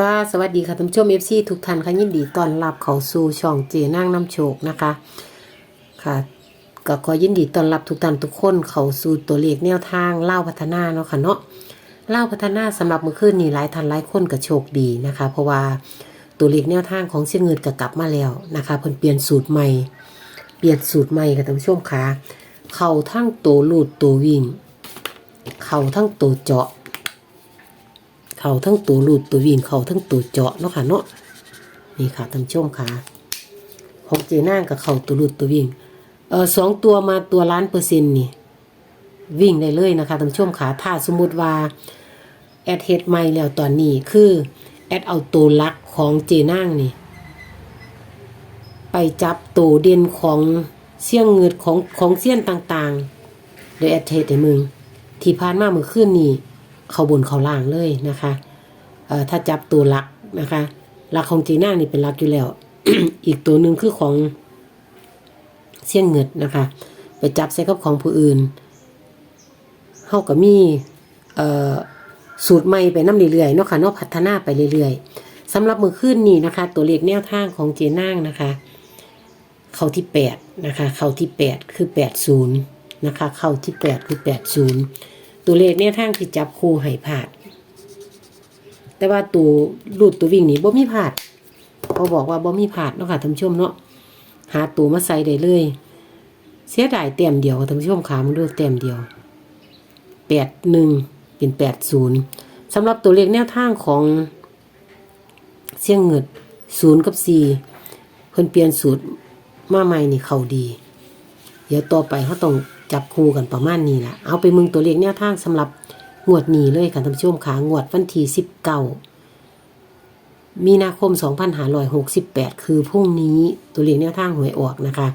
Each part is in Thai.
ค่ะสวัสดีค่ะท่านผู้ชมเอฟซีทุกท่านค่ะยินดีต้อนรับเข้าสู่ช่องเจนั่งน้ำโชคนะคะค่ะก็ขอยินดีต้อนรับทุกท่านทุกคนเข้าสู่ตัวเลขแนวทางเล่าพัฒนาเนาะค่ะเนาะเล่าพัฒนาสำหรับเมื่อคืนนี้หลายท่านหลายคนก็โชคดีนะคะ เพราะว่าตัวเลขแนวทางของเส้นเงินก็กลับมาแล้วนะคะเพิ่นเปลี่ยนสูตรใหม่ เปลี่ยนสูตรใหม่ค่ะท่านผู้ชมค่ะเข่าทั้งตัวลูดตัววิ่ง เข่าทั้งตัวเจาะ เขาทั้งตัวหลุดตัววิ่งเขาทั้งตัวเจาะเนาะค่ะเนาะนี่ค่ะท่านชมค่ะของเจน่างกับเขาตัวหลุดตัววิ่งเออสองตัวมาตัวล้านเปอร์เซ็นต์นี่วิ่งได้เลยนะคะท่านชมค่ะถ้าสมมุติว่าแอดเฮดใหม่แล้วตอนนี้คือแอดเอาตัวลักของเจน่างนี่ไปจับตัวเด่นของเสี่ยงเงิดของของเสี่ยนต่างๆเดี๋ยแอดเทสให้มึง ที่ผ่านมาเมื่อคืนนี้ เขาบนเขาล่างเลยนะคะเอ่อถ้าจับตัวหลักนะคะหลักของจีน่านี่เป็นหลักอยู่แล้ว อีกตัวหนึ่งคือของเสี่ยงเงิดนะคะ ไปจับใส่กับของผู้อื่นเฮาก็มีเอ่อสูตรใหม่ไปน้ำเรื่อยๆเนาะค่ะเนาะพัฒนาไปเรื่อยๆสำหรับมือขึ้นนี่นะคะ ตัวเลขแนวทางของเจนางนะคะ เข้าที่แปดนะคะ เข้าที่แปดคือแปดศูนย์นะคะ เข้าที่แปดคือแปดศูนย์ ตัวเลขเนี่ยทางที่จับคู่ให้ผาดแต่ว่าตัวรูดตัววิ่งนี่บ่มีผาดเขาบอกว่าบ่มีผาดเนาะค่ะท่านผู้ชมเนาะหาตัวมาใส่ได้เลย เสียดายเต็มเดียวท่านผู้ชมขามันดูเต็มเดียวแปดหนึ่งเป็นแปดศูนย์สำหรับตัวเลขแนวทางของเสี่ยงเงิดศูนย์กับสี่เพิ่นเปลี่ยนสูตรมาใหม่นี่เขาดี เดี๋ยวต่อไปเขาต้อง จับคู่กันประมาณนี้แหละเอาไปมึงตัวเลขแนวทางสำหรับงวดนี้เลยค่ะท่านผู้ชมค่ะงวดวันที่สิบเก้ามีนาคม 2568 คือพรุ่งนี้ตัวเลขแนวทางหวยออกนะคะ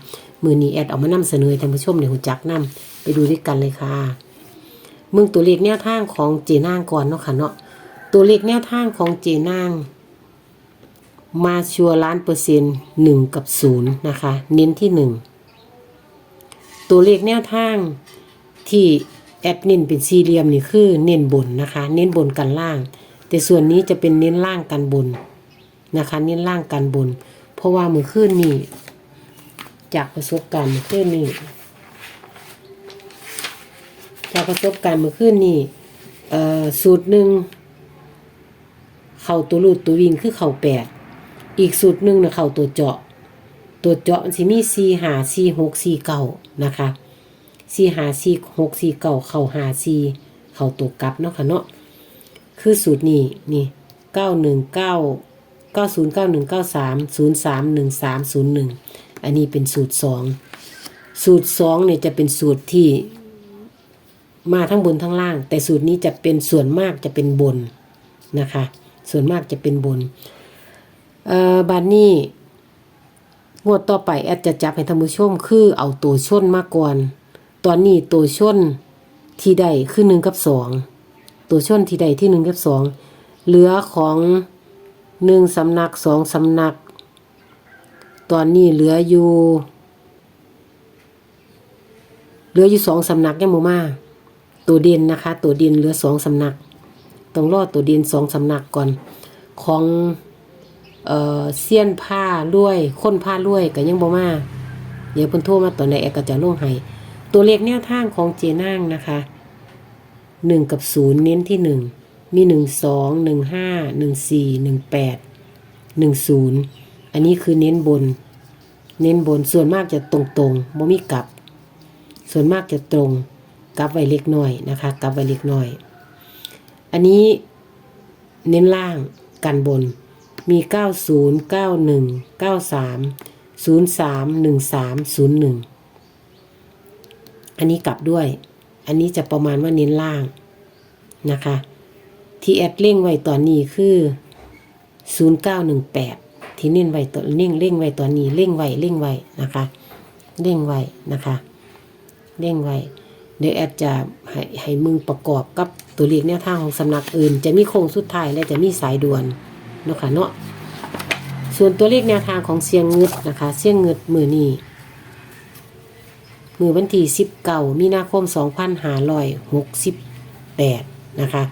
มือนี้แอดเอามานำเสนอท่านผู้ชมในหูจักนำไปดูด้วยกันเลยค่ะมึงตัวเลขแนวทางของเจนางก่อนเนาะค่ะเนาะตัวเลขแนวทางของเจนาง มาชัวร์ล้านเปอร์เซ็นต์หนึ่งกับศูนย์นะคะ เน้นที่หนึ่ง ตัวเลขแนวทางที่แอดเน้นเป็นสี่เหลี่ยมนี่คือเน้นบนนะคะ เน้นบนกันล่าง แต่ส่วนนี้จะเป็นเน้นล่างกันบนนะคะ เน้นล่างกันบน เพราะว่ามือขึ้นนี่จากประสบการณ์มือขึ้นนี่จากประสบการณ์มือขึ้นนี่สูตรหนึ่งเข่าตัวรูดตัววิ่งคือเข่าแปดอีกสูตรหนึ่งนะเข่าตัวเจาะ ตัวเจาะมันสิมีสี่หาสี่หกสี่เก้านะคะสี่หาสี่หกสี่เก้าเข่าหาสี่เข่าตัวกลับเนาะค่ะเนาะคือสูตรนี้นี่เก้าหนึ่งเก้าเก้าศูนย์เก้าหนึ่งเก้าสามศูนย์สามหนึ่งสามศูนย์หนึ่งอันนี้เป็นสูตรสองสูตรสองเนี่ยจะเป็นสูตรที่มาทั้งบนทั้งล่าง แต่สูตรนี้จะเป็นส่วนมากจะเป็นบนนะคะ ส่วนมากจะเป็นบนเอ่อบานนี้ งวดต่อไปแอดจะจับให้ท่านผู้ชมคือเอาตัวชนมาก่อน ตอนนี้ตัวชนที่ใดคือหนึ่งกับสองตัวชนที่ใดที่หนึ่งกับสองเหลือของหนึ่งสำนักสองสำนัก ตอนนี้เหลืออยู่ เหลืออยู่สองสำนักยังโมมาตัวเด่นนะคะ ตัวเด่นเหลือสองสำนัก ต้องรอดตัวเด่นสองสำนักก่อนของ เอ่อเสี้ยนผ้าลวยค้นผ้าลวยก็ยังบ่มาเดี๋ยวเพิ่นโทรมาตอนไหนแอก็จะลงให้ตัวเลขแนวทางของเจนางนะคะหนึ่งกับศูนย์เน้นที่หนึ่งมีหนึ่งสองหนึ่งห้าหนึ่งสี่หนึ่งแปดหนึ่งศูนย์อันนี้คือเน้นบน เน้นบนส่วนมากจะตรงตรงบ่มีกลับ ส่วนมากจะตรงกลับไว้เล็กน้อยนะคะกลับไว้เล็กน้อย อันนี้เน้นล่างกันบน มี 90 91 93 03 13 01 อันนี้กลับด้วย อันนี้จะประมาณว่าเน้นล่างนะคะ ที่แอดเร่งไว้ตอนนี้คือ 0918 ที่เน้นไว้ตอนเร่งเร่งไว้ตอนนี้เร่งไว้เร่งไว้นะคะเร่งไว้นะคะเร่งไว้เดี๋ยวแอดจะให้ให้มึงประกอบกับตัวเลขแนวทางของสำนักอื่น จะมีโค้งสุดท้ายและจะมีสายด่วน เนาะค่ะเนาะส่วนตัวเลขแนวทางของเสียงเงึดนะคะ เสียงเงึดมือนี้มือวันที่สิบเก้ามีนาคมสองพันห้าร้อยหกสิบแปดนะคะ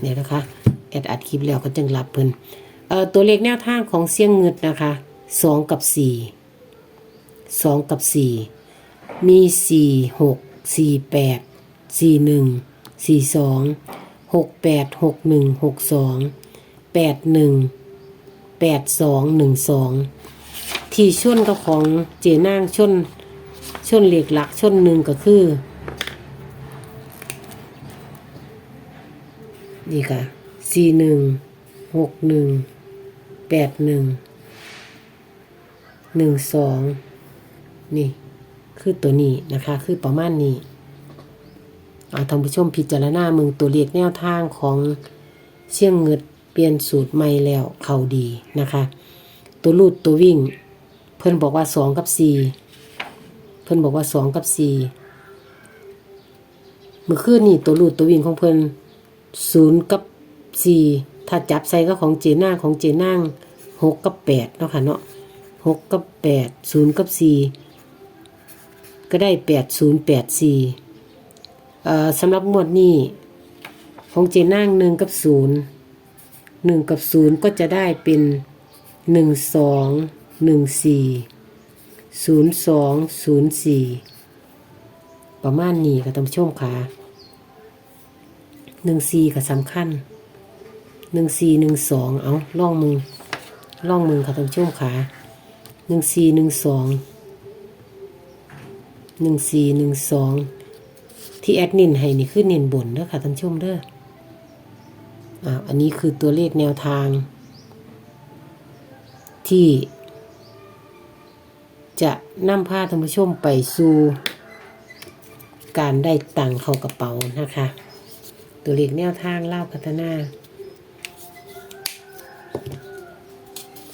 เนี่ยนะคะแอดอัดคลิปแล้วก็จึงรับเพิ่นเอ่อตัวเลขแนวทางของเสียงเงึดนะคะสองกับสี่สองกับสี่ มีสี่หกสี่แปดสี่หนึ่งสี่สองหกแปดหกหนึ่งหกสองแปดหนึ่งแปดสองหนึ่งสองที่ชนกับของเจนางชนชนเหล็กหลักช่นหนึ่งก็คือ นี่ค่ะสี่หนึ่งหกหนึ่งแปดหนึ่งหนึ่งสองนี่ คือตัวนี้นะคะ คือประมาณนี้เอาท่านผู้ชมพิจารณามึงตัวเลขแนวทางของเชี่ยงเงิดเปลี่ยนสูตรใหม่แล้วเขาดีนะคะ ตัวรูดตัววิ่ง เพื่อนบอกว่าสองกับสี่เพื่อนบอกว่าสองกับสี่เมื่อคืนนี่ตัวรูดตัววิ่งของเพื่อนศูนย์กับสี่ถ้าจับใส่ก็ของเจน่าของเจน่างหกกับแปดเนาะค่ะเนาะหกกับแปดศูนย์กับสี่ ก็ได้แปดศูนย์แปดสี่เอ่อสำหรับหมวดนี้ ของเจนั่งหนึ่งกับศูนย์หนึ่งกับศูนย์ก็จะได้เป็นหนึ่งสองหนึ่งสี่ศูนย์สองศูนย์สี่ประมาณนี้ค่ะท่านผู้ชมค่ะหนึ่งสี่ก็สำคัญหนึ่งสี่หนึ่งสองเอาล่องมือล่องมือค่ะท่านผู้ชมขาหนึ่งสี่หนึ่งสอง หนึ่งสี่หนึ่งสองที่แอดนินให้นี่คือเน้นบนเด้อค่ะท่านชมเด้ออ่าอันนี้คือตัวเลขแนวทาง ที่ จะนำพาท่านผู้ชมไปสู่การได้ตังเข้ากระเป๋านะคะ ตัวเลขแนวทางเล่าพัฒนา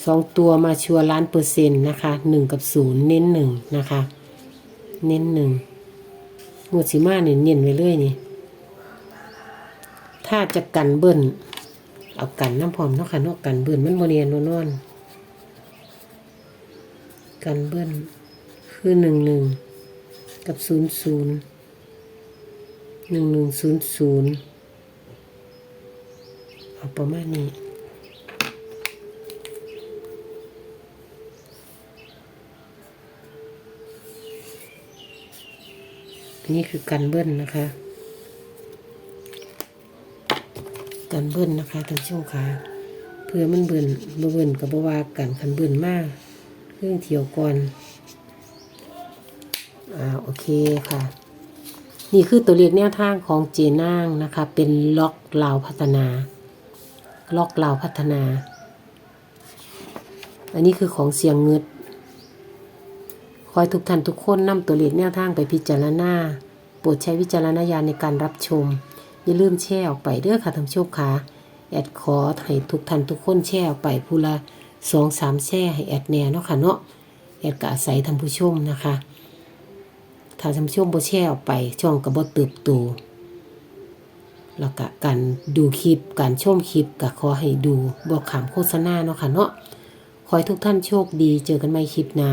สองตัวมาชัวร์ล้านเปอร์เซ็นต์นะคะหนึ่งกับศูนย์เน้นหนึ่งนะคะ เน้นหนึ่งงวดสีมาเนี่ยเน้นไว้เรื่อยนี่ ถ้าจะกันเบิ้ลเอากันน้ำพร้อมเนาะค่ะเนอกกันเบิ้ลมันโมเนียนนอน กันเบิ้ลคือหนึ่งหนึ่งกับศูนย์ศูนย์หนึ่งหนึ่งศูนย์ศูนย์เอาประมาณนี้ อันนี้คือกันเบิ้ลนะคะ กันเบิ้ลนะคะท่านผู้ชมค่ะเพื่อมันเบิ้ลบ่เบิ้ลกับบว่ากันคันเบิ้ลมากเครื่องเที่ยวก่อนอ่าโอเคค่ะ นี่คือตัวเลขแนวทางของเจนางนะคะ เป็นล็อกลาวพัฒนา ล็อกลาวพัฒนา อันนี้คือของเสียงเงิด ขอให้ทุกท่านทุกคนนำตัวเลขแนวทางไปพิจารณาโปรดใช้วิจารณญาณในการรับชม อย่าลืมแชร์ออกไปเด้อค่ะท่านผู้ชมค่ะแอดขอให้ทุกท่านทุกคนแชร์ออกไปผู้ละสองสามแชร์ให้แอดแน่เนาะค่ะเนาะแอดก็อาศัยท่านผู้ชมนะคะ ถ้าท่านผู้ชมบ่แชร์ออกไปช่องก็บ่เติบโตแล้วก็การดูคลิปการชมคลิปก็ขอให้ดูบ่ขามโฆษณาเนาะค่ะเนาะขอให้ทุกท่านโชคดีเจอกันใหม่คลิปหน้า